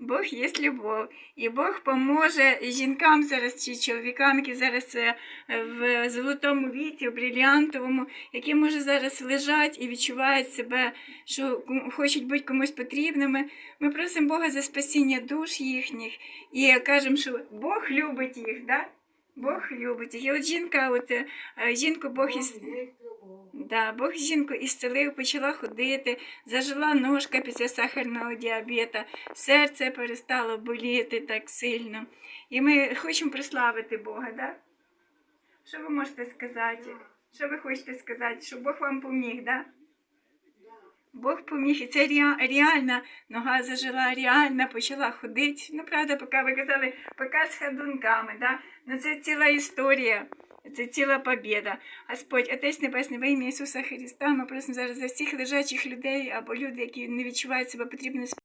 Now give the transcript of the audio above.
Бог є любов, і Бог поможе жінкам зараз чи чоловікам, які зараз е, в золотому віці, в бриліантовому, які може зараз лежать і відчувають себе, що хочуть бути комусь потрібними. Ми просимо Бога за спасіння душ їхніх і кажемо, що Бог любить їх, да? Бог любить їх. І от жінка, от е, жінку Бог із. Да, Бог жінку ісцелив, почала ходити, зажила ножка після сахарного діабета, серце перестало боліти так сильно. І ми хочемо прославити Бога, да? Що ви можете сказати? Що ви хочете сказати? Що Бог вам поміг, да? Бог поміг, і це реальна нога зажила, реально почала ходити. Ну, правда, поки ви казали, поки з ходунками, да? ну це ціла історія. Це ціла побіда. Господь, Отець Небесний, во ім'я Ісуса Христа, ми просимо зараз за всіх лежачих людей або людей, які не відчувають себе потрібними